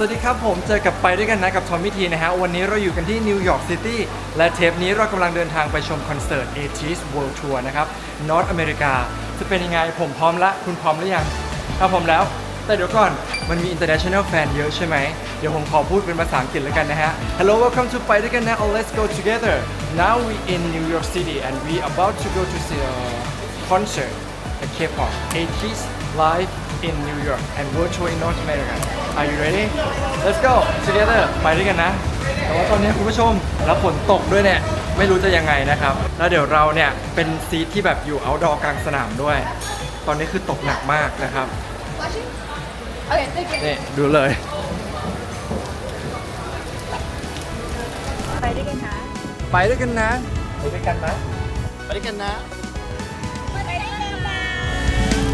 สวัสดีครับผมเจอกับไปด้วยกันนะกับทอมมิทีนะฮะ วันนี้เราอยู่กันที่นิวยอร์กซิตี้และเทปนี้เรากำลังเดินทางไปชมคอนเสิร์ต a t i s World Tour นะครับนอตอเมริกาจะเป็นยังไงผมพร้อมละ คุณพร้อมหรือยัง ถ้าพร้อมแล้ว แต่เดี๋ยวก่อนมันมี international fan เยอะใช่ไหม เดี๋ยวผมขอพูดเป็นภาษาอังกฤษแล้วกันนะฮะ Hello welcome to ไปด้วยกันนะ oh let's go together now we in New York City and we about to go to see a concert a K-pop 80s live in New York and World Tour in North America Are you ready Let's go together ไปด้วยกันนะ แต่ว่าตอนนี้คุณผู้ชมแล้วฝนตกด้วยเนี่ย ไม่รู้จะยังไงนะครับ แล้วเดี๋ยวเราเนี่ย เป็นซีทที่แบบอยู่ outdoor กลางสนามด้วย ตอนนี้คือตกหนักมากนะครับ Okay, thank you. นี่ ดูเลย ไปด้วยกันนะไปด้วยกันนะไปด้วยกันนะไปด้วยกันนะ ไปด้วยกันนะ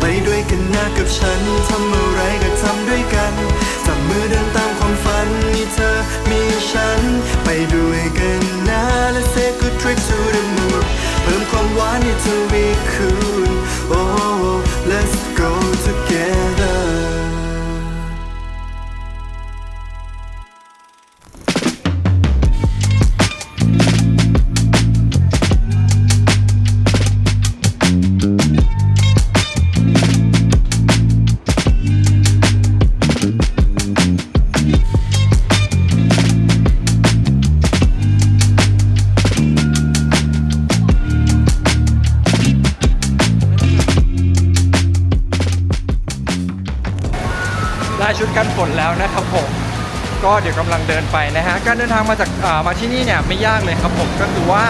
ไปด้วยกันนะกับฉันทำอะไรก็ทำด้วยกัน เมื่อเดินตามความฝันมีเธอมีฉัน ทางมาจากมาที่นี่เนี่ยไม่ยากเลยครับผมก็คือว่า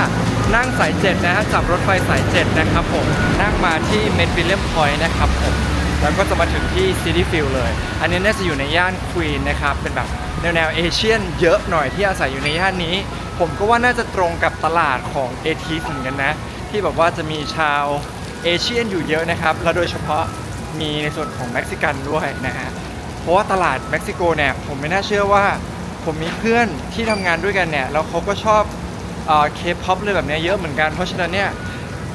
นั่งสายเจ็ดนะฮะจับรถไฟสายเจ็ดนะครับผมนั่งมาที่เมดฟิลเลมพอยต์นะครับผมแล้วก็จะมาถึงที่ซิตี้ฟิลเลย อันนี้น่าจะอยู่ในย่านควีนนะครับเป็นแบบแนวแนวเอเชียนเยอะหน่อยที่อาศัยอยู่ในย่านนี้ ผมก็ว่าน่าจะตรงกับตลาดของเอทีเหมือนกันนะ ที่แบบว่าจะมีชาวเอเชียนอยู่เยอะนะครับ แล้วโดยเฉพาะมีในส่วนของเม็กซิกันด้วยนะฮะเพราะว่าตลาดเม็กซิโกเนี่ยผมไม่น่าเชื่อว่า ผมมีเพื่อนที่ทำงานด้วยกันเนี่ยแล้วเขาก็ชอบเคป๊อปเลยแบบนี้เยอะเหมือนกัน เพราะฉะนั้นเนี่ย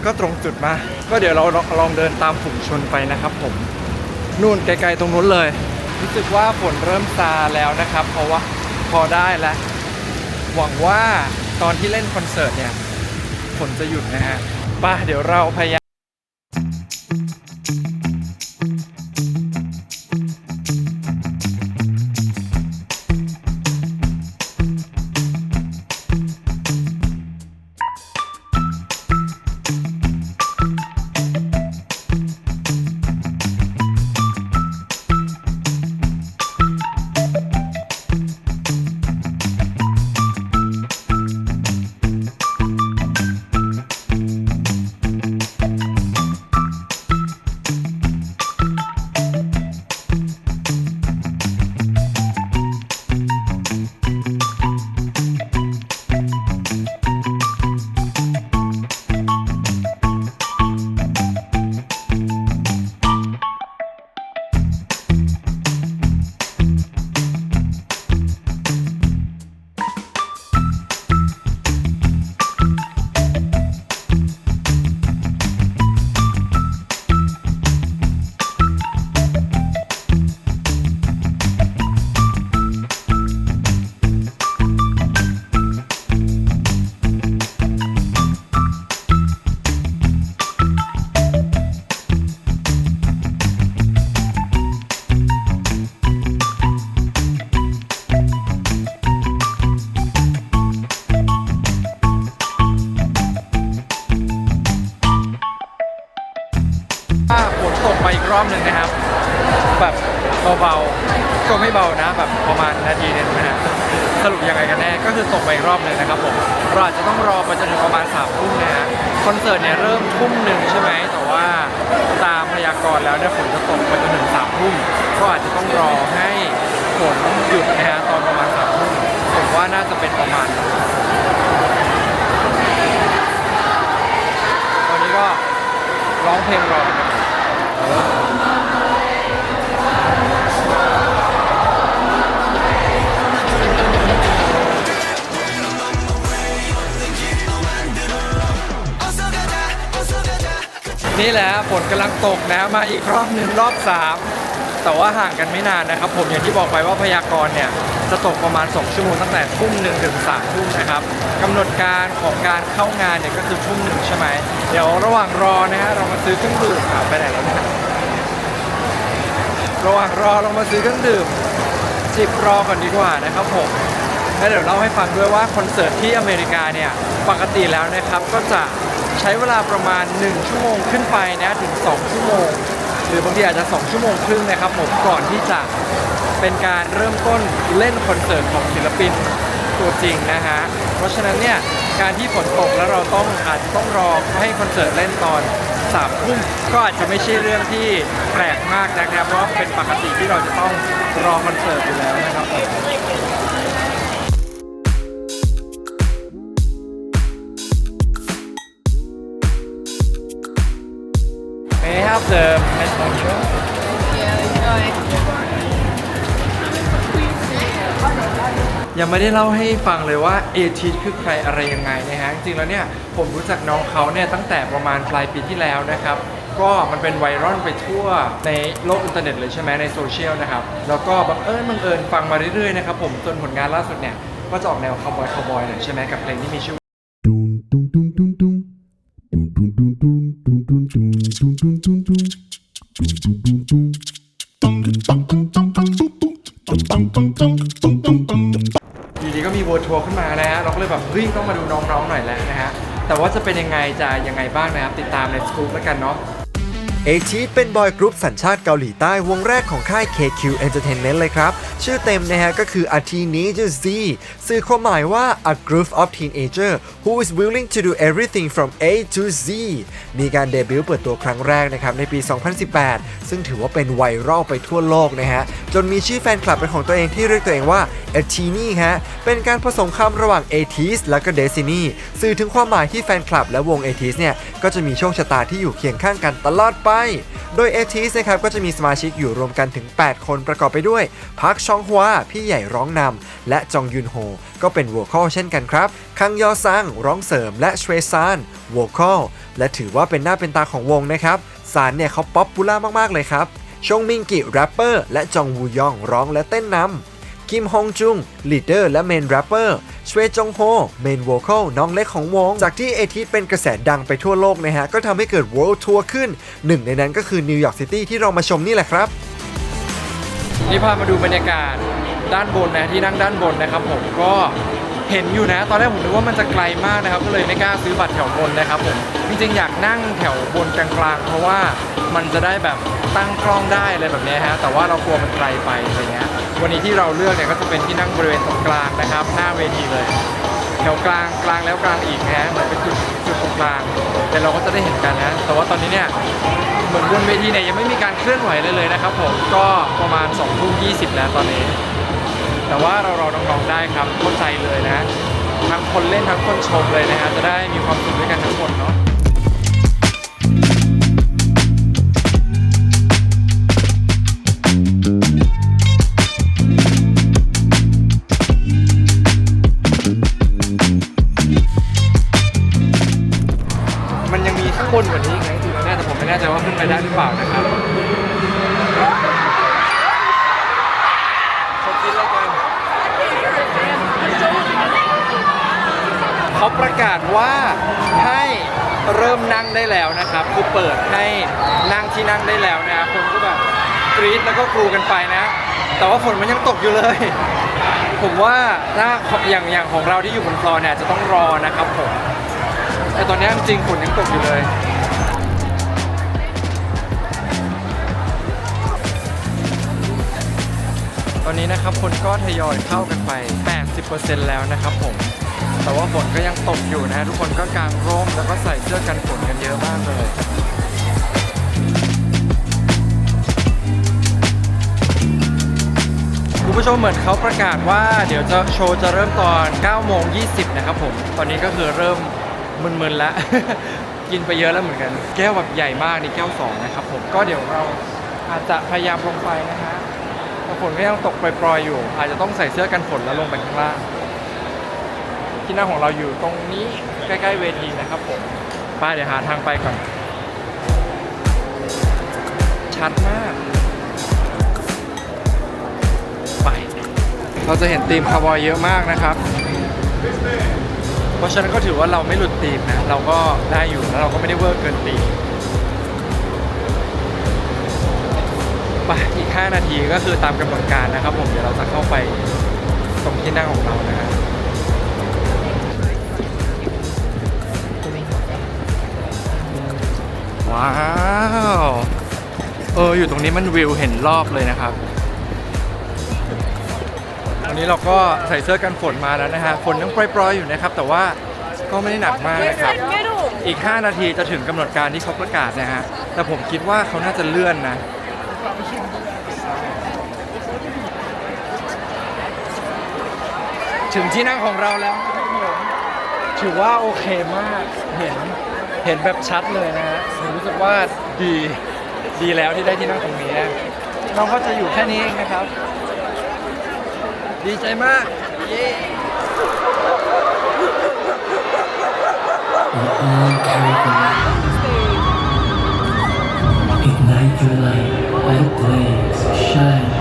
ก็ตรงจุดมา ก็เดี๋ยวเราลองเดินตามฝูงชนไปนะครับผมนู่นไกลๆตรงนู้นเลย รู้สึกว่าฝนเริ่มซาแล้วนะครับ เพราะว่าพอได้แล้ว หวังว่าตอนที่เล่นคอนเสิร์ตเนี่ยฝนจะหยุดนะฮะป่ะเดี๋ยวเราพยายาม ตกไปอีกรอบหนึ่งนะครับ แบบเบาๆก็ไม่เบานะ แบบประมาณนาทีนึงนะฮะสรุปยังไงกันแน่ก็คือตกไปอีกรอบหนึ่งนะครับผมเราอาจจะต้องรอไปจนถึงประมาณสามทุ่มนะฮะคอนเสิร์ตเนี่ยเริ่มทุ่มหนึ่งใช่ไหมแต่ว่าตามพยากรณ์แล้วเนี่ยฝนจะตกไปจนถึงสามทุ่มก็อาจจะต้องรอให้ฝนหยุดนะฮะตอนประมาณสามทุ่มผมว่าน่าจะเป็นประมาณนั้ตอนนี้ก็ร้องเพลงรอ นี่แหละฝนกำลังตกนะมาอีกรอบหนึ่งรอบสามแต่ว่าห่างกันไม่นานนะครับ ผมอย่างที่บอกไปว่าพยากรณ์เนี่ยจะตกประมาณ 2 ชั่วโมงตั้งแต่ทุ่มหนึ่งถึงสามทุ่มนะครับกำหนดการของการเข้างานเนี่ยก็คือทุ่มหนึ่งใช่ไหมเดี๋ยวระหว่างรอนะฮะเรามาซื้อเครื่องดื่มอะไปไหนแล้วนี่ยระหว่างรอเรามาซื้อเครื่องดื่มจิบรอก่อนดีกว่านะครับผมแล้วเดี๋ยวเล่าให้ฟังด้วยว่าคอนเสิร์ตที่อเมริกาเนี่ยปกติแล้วนะครับก็จะ ใช้เวลาประมาณ 1 ชั่วโมงขึ้นไปนะถึง 2 ชั่วโมง หรือบางทีอาจจะ 2 ชั่วโมงครึ่งนะครับผมก่อนที่จะเป็นการเริ่มต้นเล่นคอนเสิร์ตของศิลปินตัวจริงนะฮะเพราะฉะนั้นเนี่ยการที่ฝนตกแล้วเราต้องอาจจะต้องรอให้คอนเสิร์ตเล่นตอนสามทุ่มก็อาจจะไม่ใช่เรื่องที่แปลกมากนะครับ เพราะเป็นปกติที่เราจะต้องรอคอนเสิร์ตอยู่แล้วนะครับ the messenger? Yeah, enjoy. ยังไม่ได้เล่าให้ฟังเลยว่าเอทีคือใครอะไรยังไงนะฮะ จริงๆแล้วเนี่ยผมรู้จักน้องเขาเนี่ยตั้งแต่ประมาณปลายปีที่แล้วนะครับก็มันเป็นไวรัลไปทั่วในโลกอินเทอร์เน็ตเลยใช่ไหมในโซเชียลนะครับ แล้วก็บังเอิญบังเอิญฟังมาเรื่อยๆนะครับผมจนผลงานล่าสุดเนี่ย ก็จะออกแนวคาวบอยคาวบอยหน่อยใช่ไหมกับเพลงที่มีชื่อ อยู่ดีก็มีเวอร์ทัวร์ขึ้นมานะฮะเราก็เลยแบบเฮ้ยต้องมาดูน้องๆหน่อยแล้วนะฮะแต่ว่าจะเป็นยังไงจะยังไงบ้างนะครับติดตามในสกู๊ปแล้วกันเนาะเอชีเป็นบอยกรุ๊ปสัญชาติเกาหลีใต้วงแรกของค่าย KQ Entertainment เลยครับ ชื่อเต็มนะฮะก็คือ A Teenager Z สื่อความหมายว่า a group of teenager who is willing to do everything from A to Z มีการเดบิวต์เปิดตัวครั้งแรกนะครับในปี 2018 ซึ่งถือว่าเป็นไวรัลไปทั่วโลกนะฮะ จนมีชื่อแฟนคลับเป็นของตัวเองที่เรียกตัวเองว่า A Teenie ฮะ เป็นการผสมคำระหว่าง a t e s และก็ Destiny สื่อถึงความหมายที่แฟนคลับและวง a t e s เนี่ย ก็จะมีโชคชะตาที่อยู่เคียงข้างกันตลอดไป โดย a t e s นะครับก็จะมีสมาชิกอยู่รวมกันถึง 8 คนประกอบไปด้วยพักชองฮวาพี่ใหญ่ร้องนำและจองยุนโฮก็เป็นว o ค a l เช่นกันครับคังยอซังร้องเสริมและชเวซานว o ค a l และถือว่าเป็นหน้าเป็นตาของวงนะครับซานเนี่ยเขาป๊อปปูล่ามากๆเลยครับชงมิงกิแรปเปอร์และจองวูยองร้องและเต้นนำคิมฮงจุงลีดเดอร์และเมนแรปเปอร์ชเวจงโฮเมนโวคอลน้องเล็กของวง จากที่เอทิสเป็นกระแสดังไปทั่วโลกนะฮะ ก็ทำให้เกิด World Tour ขึ้น หนึ่งในนั้นก็คือนิวยอร์กซิตี้ที่เรามาชมนี่แหละครับ นี่พามาดูบรรยากาศด้านบนนะที่นั่งด้านบนนะครับ ผมก็เห็นอยู่นะ ตอนแรกผมนึกว่ามันจะไกลมากนะครับ ก็เลยไม่กล้าซื้อบัตรแถวบนนะครับผมจริงๆอยากนั่งแถวบนกลางๆเพราะว่ามันจะได้แบบตั้งกล้องได้อะไรแบบนี้ฮะแต่ว่าเรากลัวมันไกลไปอะไรเงี้ยวันนี้ที่เราเลือกเนี่ยก็จะเป็นที่นั่งบริเวณตรงกลางนะครับ หน้าเวทีเลย แถวกลางกลางแล้วกลางอีกนะฮะเหมือนเป็นจุดจุดตรงกลางแต่เราก็จะได้เห็นกันนะ แต่ว่าตอนนี้เนี่ยเหมือนบนเวทีเนี่ยยังไม่มีการเคลื่อนไหวเลยเลยนะครับผมก็ประมาณ2องทุ่มยีแล้วตอนนี้ แต่ว่าเรารอน้องๆได้ครับเข้าใจเลยนะ ทั้งคนเล่นทั้งคนชมเลยนะฮะจะได้มีความสุขด้วยกันทั้งหมดเนาะ เริ่มนั่งได้แล้วนะครับคือเปิดให้นั่งที่นั่งได้แล้วนะครับคนก็แบบกรี๊ดแล้วก็กรูกันไปนะ แต่ว่าฝนมันยังตกอยู่เลย ผมว่าถ้าอย่างอย่างของเราที่อยู่บนฟลอร์เนี่ยจะต้องรอนะครับผมแต่ตอนนี้จริงฝนยังตกอยู่เลยตอนนี้นะครับคนก็ทยอยเข้ากันไป 80%แล้วนะครับผม แต่ว่าฝนก็ยังตกอยู่นะฮะทุกคนก็กางร่มแล้วก็ใส่เสื้อกันฝนกันเยอะมากเลยคุณผู้ชมเหมือนเขาประกาศว่าเดี๋ยวจะโชว์จะเริ่มตอน9โมง20 นะครับผม ตอนนี้ก็คือเริ่มมึนๆแล้ว กินไปเยอะแล้วเหมือนกัน แก้วแบบใหญ่มากนี่แก้ว 2 นะครับผมก็เดี๋ยวเราอาจจะพยายามลงไปนะฮะแต่ฝนก็ยังตกปล่อยๆอยู่ อาจจะต้องใส่เสื้อกันฝนแล้วลงไปข้างล่าง ที่นั่งของเราอยู่ตรงนี้ใกล้ๆเวทีนะครับผมป้าเดี๋ยวหาทางไปก่อน ชัดมาก ไป เราจะเห็นธีมคาวบอยเยอะมากนะครับ เพราะฉะนั้นก็ถือว่าเราไม่หลุดธีมนะ เราก็ได้อยู่แล้วเราก็ไม่ได้เวอร์เกินธีมไปอีก 5 นาทีก็คือตามกำหนดการนะครับผม เดี๋ยวเราจะเข้าไปตรงที่นั่งของเรานะฮะ ว้าว เออ อยู่ตรงนี้มันวิวเห็นรอบเลยนะครับ วันนี้เราก็ใส่เสื้อกันฝนมาแล้วนะฮะ ฝนยังปล่อยๆอยู่นะครับ แต่ว่าก็ไม่ได้หนักมากนะครับ อีก 5 นาทีจะถึงกำหนดการที่เขาประกาศนะฮะ แต่ผมคิดว่าเขาน่าจะเลื่อนนะถึงที่นั่งของเราแล้วถือว่าโอเคมาก เห็น เห็นแบบชัดเลยนะฮะ รู้สึกว่าดีดีแล้วที่ได้ที่นั่งตรงนี้นะเราก็จะอยู่แค่นี้เองนะครับ ดีใจมากเย้ on carry the light ignite your light let it blaze shine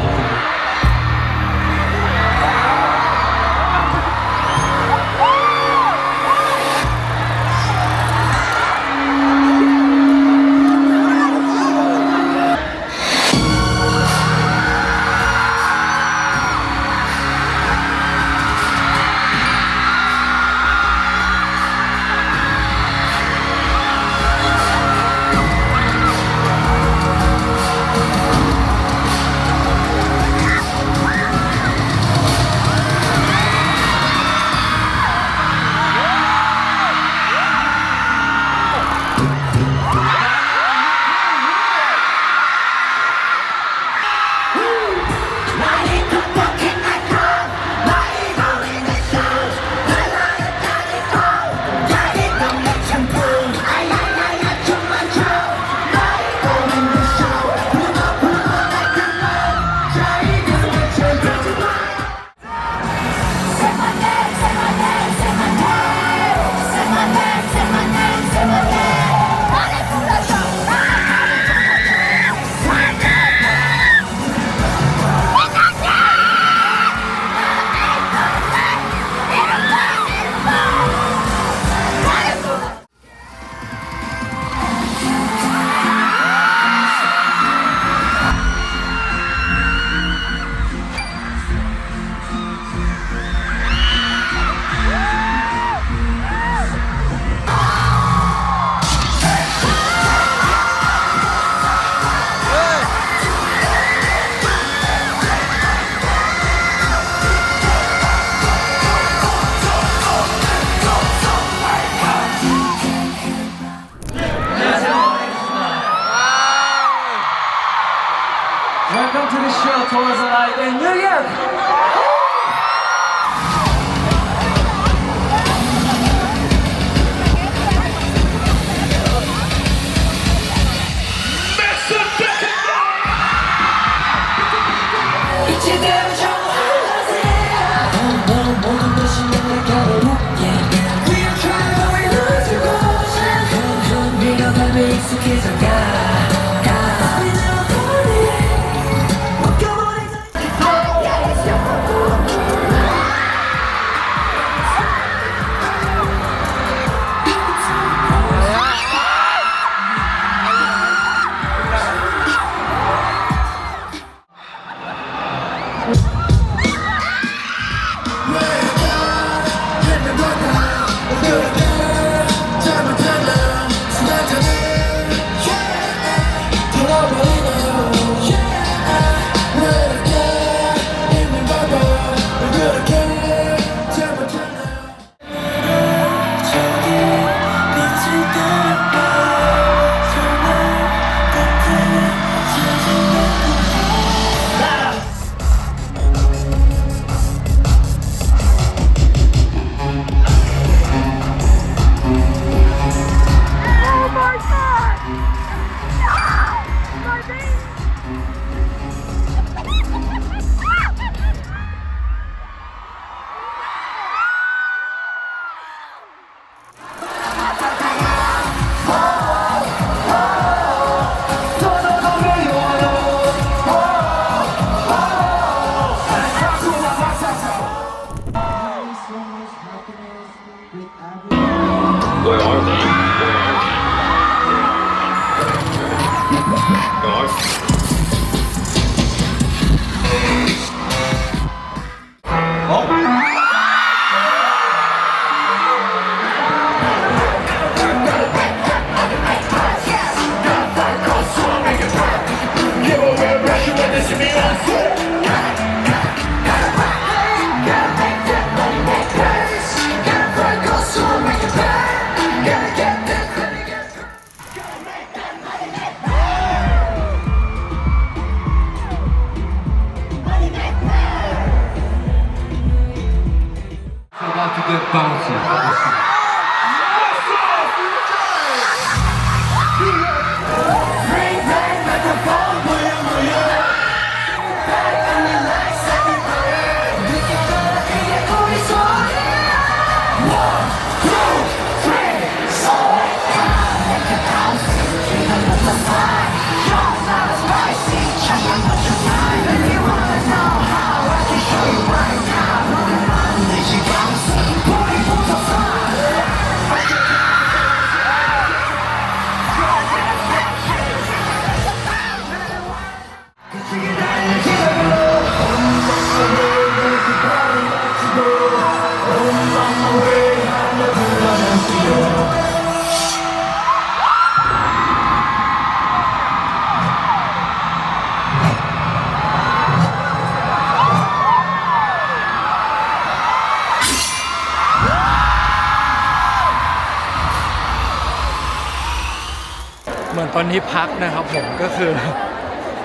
เหมือนนี้พักนะครับผมก็คือ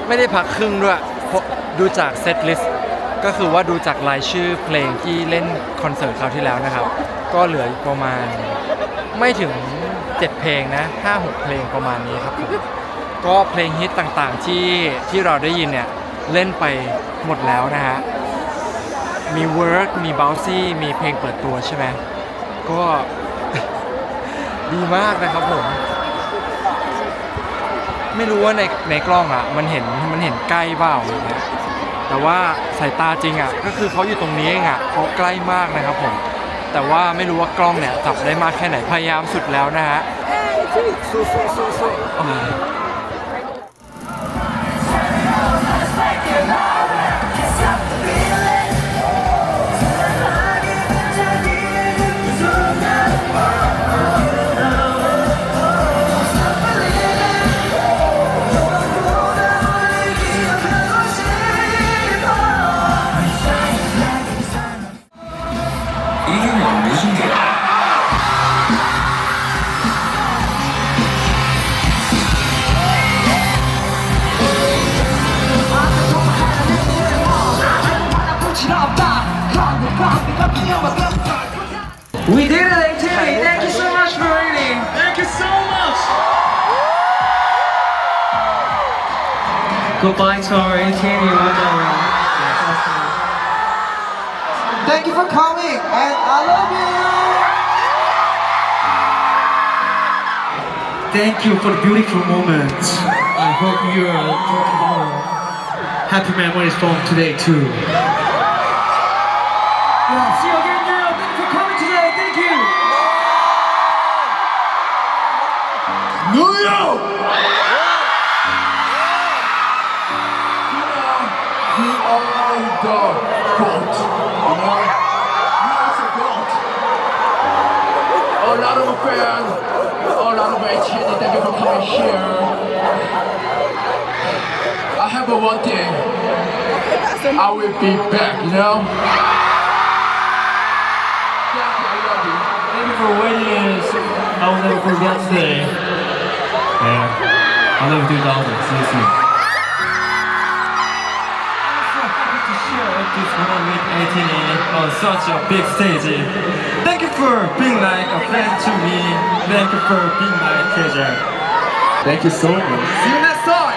ไม่ได้พักครึ่งด้วยเพราะดูจากเซตลิสต์ก็คือว่าดูจากรายชื่อเพลงที่เล่นคอนเสิร์ตคราวที่แล้วนะครับ ก็เหลือประมาณไม่ถึง 7 เพลงนะ5-6 เพลงประมาณนี้ครับผมก็เพลงฮิตต่างๆที่ที่เราได้ยินเนี่ย เล่นไปหมดแล้วนะฮะ มี Work มี Bouncy มีเพลงเปิดตัวใช่ไหมก็ดีมากนะครับผม ไม่รู้ว่าในในกล้องอะ มันเห็นมันเห็นใกล้เปล่าอย่างเงี้ยแต่ว่าสายตาจริงอะก็คือเขาอยู่ตรงนี้เองอะเขาใกล้มากนะครับผม แต่ว่าไม่รู้ว่ากล้องเนี่ยจับได้มากแค่ไหนพยายามสุดแล้วนะฮะ สู้สู้สู้สู้ We did it, AT! Thank you so much for reading! Thank you so much! Goodbye to our AT Thank you for coming, and I love you! Thank you for the beautiful moments. I hope you are happy memories from today too. I one thing. I will be back, you know? Thank you, I love you. Thank you for waiting. I will never forget today. And I love 2000. See you soon. I'm so happy to share this moment with 18 on such a big stage. Thank you for being like a friend to me. Thank you for being my treasure. Thank you so much. See you next time!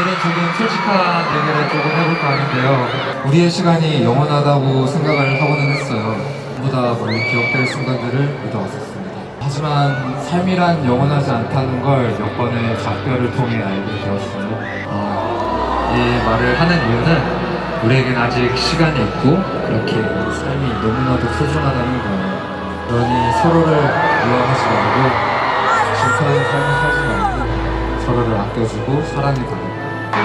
오늘은 조금 솔직한 얘기를 조금 해볼까 하는데요. 우리의 시간이 영원하다고 생각을 하고는 했어요. 보다 멀리 기억될 순간들을 믿어왔었습니다. 하지만 삶이란 영원하지 않다는 걸 몇 번의 작별을 통해 알게 되었어요. 어, 이 말을 하는 이유는 우리에겐 아직 시간이 있고 그렇게 삶이 너무나도 소중하다는 거예요. 그러니 서로를 미워하지 말고 질투하는 삶을 살지 말고 서로를 아껴주고 사랑해가고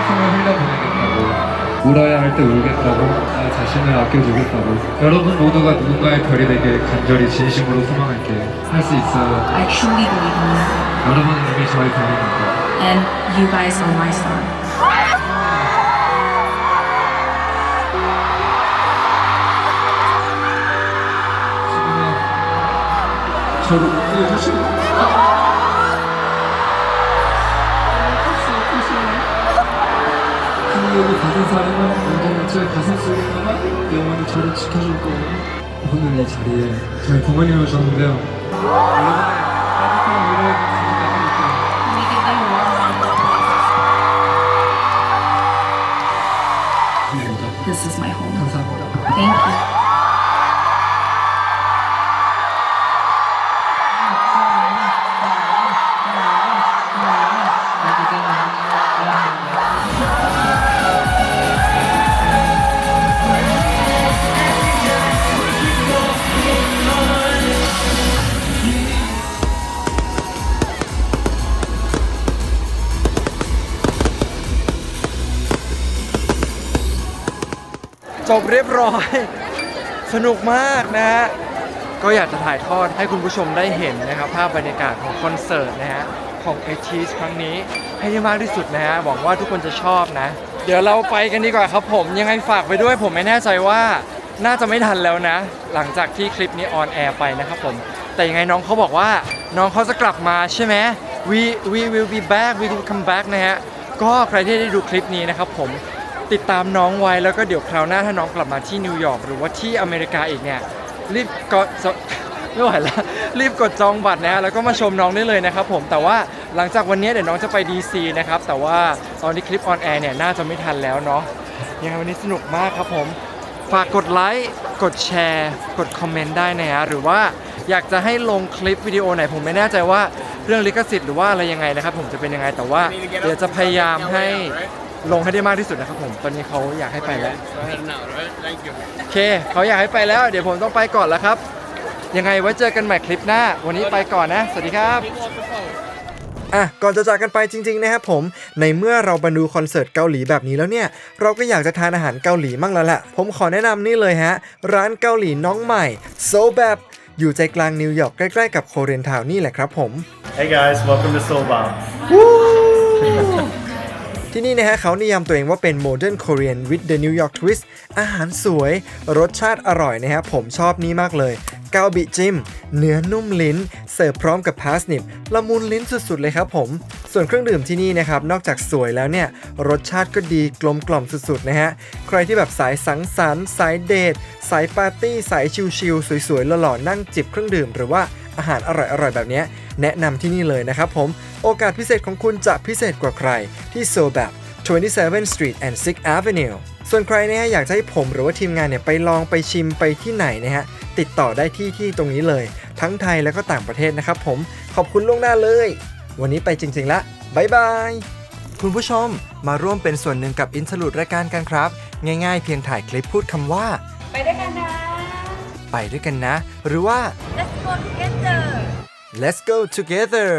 슬픔을 흘려보내겠다고 울어야 할 때 울겠다고 나 자신을 아껴주겠다고. 여러분 모두가 누군가의 별이 되길 간절히 진심으로 소망할게요 할수 있어요. I truly believe in you, 여러분은 이미 저의 별입니다. And you guys are my star. 저를 웃겨주시고 가진 사람은 언제나 저의 가슴 속에다가 영원히 저를 지켜줄 거예요. 오늘 이 자리에 저희 부모님을 오셨는데요. 여러분의 따뜻한. This is my home. 감사합니다. Thank you. จบเรียบร้อย สนุกมากนะฮะ ก็อยากจะถ่ายทอดให้คุณผู้ชมได้เห็นนะครับ ภาพบรรยากาศของคอนเสิร์ตนะฮะ ของเอทีสครั้งนี้ให้ได้มากที่สุดนะฮะ หวังว่าทุกคนจะชอบนะ เดี๋ยวเราไปกันดีกว่าครับผม ยังไงฝากไปด้วยผมไม่แน่ใจว่าน่าจะไม่ทันแล้วนะ หลังจากที่คลิปนี้ออนแอร์ไปนะครับผม แต่ยังไงน้องเขาบอกว่าน้องเขาจะกลับมาใช่ไหม we we will be back we will come back นะฮะ ก็ใครที่ได้ดูคลิปนี้นะครับผม ติดตามน้องไว้แล้วก็เดี๋ยวคราวหน้าถ้าน้องกลับมาที่นิวยอร์กหรือว่าที่อเมริกาอีกเนี่ยรีบกดไม่ไหวแล้วรีบกดจองบัตรนะฮะแล้วก็มาชมน้องได้เลยนะครับผมแต่ว่าหลังจากวันนี้เดี๋ยวน้องจะไป DC นะครับแต่ว่าตอนที่คลิปออนแอร์เนี่ยน่าจะไม่ทันแล้วเนาะยังไงวันนี้สนุกมากครับผม ฝากกดไลค์กดแชร์ กดคอมเมนต์ได้นะฮะหรือว่าอยากจะให้ลงคลิปวิดีโอไหนผมไม่แน่ใจว่าเรื่องลิขสิทธิ์หรือว่าอะไรยังไงนะครับผมจะเป็นยังไงแต่ว่าเดี๋ยวจะพยายามให้ ลงให้ได้มากที่สุดนะครับผม ตอนนี้เขาอยากให้ไปแล้ว โอเค เขาอยากให้ไปแล้ว เดี๋ยวผมต้องไปก่อนแล้วครับ ยังไงไว้เจอกันใหม่คลิปหน้า วันนี้ไปก่อนนะ สวัสดีครับ อะ ก่อนจะจากกันไปจริง ๆ นะครับผม ในเมื่อเราบรรดูคอนเสิร์ตเกาหลีแบบนี้แล้วเนี่ย เราก็อยากจะทานอาหารเกาหลีมั่งแล้วแหละ ผมขอแนะนำนี่เลยฮะ ร้านเกาหลีน้องใหม่โซแบบอยู่ใจกลางนิวยอร์กใกล้ๆกับโคเรียนทาวน์นี่แหละครับผม Hey guys, welcome to Soul Bomb. ที่นี่นะฮะเขานิยามตัวเองว่าเป็น Modern Korean with the New York Twist อาหารสวย รสชาติอร่อยนะฮะผมชอบนี้มากเลยเกาบิจิมเนื้อนุ่มลิ้น เสิร์ฟพร้อมกับพาสนิปละมุนลิ้นสุดๆเลยครับผม ส่วนเครื่องดื่มที่นี่นะครับ นอกจากสวยแล้วเนี่ย รสชาติก็ดีกลมกล่อมสุดๆนะฮะ ใครที่แบบสายสังสรรค์สายเดท สายปาร์ตี้ สายชิลๆสวยๆหล่อๆนั่งจิบเครื่องดื่มหรือว่าอาหารอร่อยๆแบบเนี้ย แนะนำที่นี่เลยนะครับผม โอกาสพิเศษของคุณจะพิเศษกว่าใคร ที่โซแบบ27 Street and 6 Avenue ส่วนใครนะฮะอยากจะให้ผมหรือว่าทีมงานเนี่ยไปลองไปชิมไปที่ไหนนะฮะติดต่อได้ที่ที่ตรงนี้เลย ทั้งไทยแล้วก็ต่างประเทศนะครับผมขอบคุณล่วงหน้าเลย วันนี้ไปจริงๆละบายบายคุณผู้ชมมาร่วมเป็นส่วนหนึ่งกับอินสลูดรายการกันครับ ง่ายๆเพียงถ่ายคลิปพูดคำว่า ไปด้วยกันนะ ไปด้วยกันนะ หรือว่า Let's go together Let's go together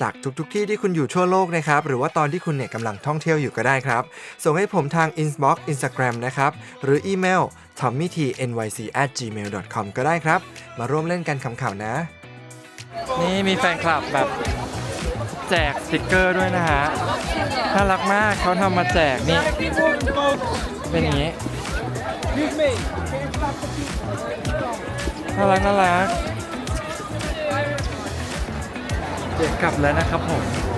จากทุกๆทที่ที่คุณอยู่ทั่วโลกนะครับ หรือว่าตอนที่คุณเนี่ยกำลังท่องเที่ยวอยู่ก็ได้ครับ ส่งให้ผมทาง inbox Instagram นะครับ หรืออีเมล tommytnyc@gmail.com ก็ได้ครับ มาร่วมเล่นกันขำๆนะ นี่มีแฟนคลับแบบแจกสติกเกอร์ด้วยนะฮะ น่ารักมากเขาทำมาแจกนี่ เป็นอย่างนี้ น่ารักน่ารัก เดี๋ยวกลับแล้วนะครับผม